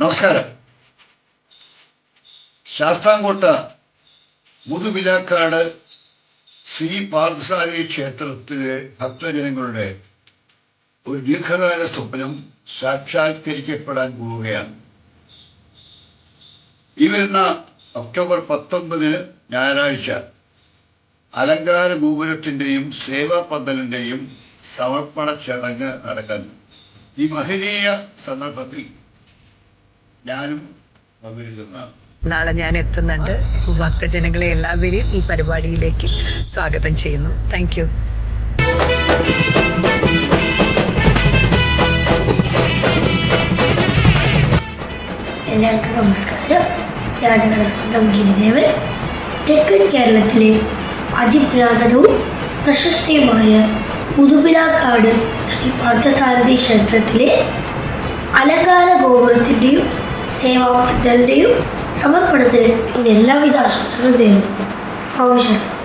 നമസ്കാരം. ശാസ്താംകോട്ട മുതുവിലാക്കാട് ശ്രീ പാർത്ഥസാരി ക്ഷേത്രത്തിലെ ഭക്തജനങ്ങളുടെ ഒരു ദീർഘകാല സ്വപ്നം സാക്ഷാത്കരിക്കപ്പെടാൻ പോവുകയാണ്. ഈ വരുന്ന ഒക്ടോബർ പത്തൊമ്പതിന് ഞായറാഴ്ച അലങ്കാര ഗോപുരത്തിന്റെയും സേവാ പന്തലിന്റെയും സമർപ്പണ ചടങ്ങ് നടക്കുന്നു. ഈ മഹനീയ സന്ദർഭത്തിൽ ഞാനും നാളെ ഞാൻ എത്തുന്നുണ്ട്. ഭക്തജനങ്ങളെ എല്ലാവരെയും ഈ പരിപാടിയിലേക്ക് സ്വാഗതം ചെയ്യുന്നു. താങ്ക് യു എല്ലാവർക്കും നമസ്കാരം. ഞാൻ നിങ്ങളുടെ സ്വന്തം ഗിരിദേവൻ. തെക്കൻ കേരളത്തിലെ അതിപുരാതനവും പ്രശസ്തയുമായ പുതുപിലാക്കാട് ശ്രീ പാർത്ഥസാരഥി ക്ഷേത്രത്തിലെ അലങ്കാര ഗോപുരത്തിന്റെയും ಸೇವಾ ಜಲ್ದಿಯೂ ಸಮರ್ಪಣತೆ ಎಲ್ಲವಿಧ ಸ್ವಚ್ಛತೆಯನ್ನು ಸ್ವಾಮಿ ಶರಣ್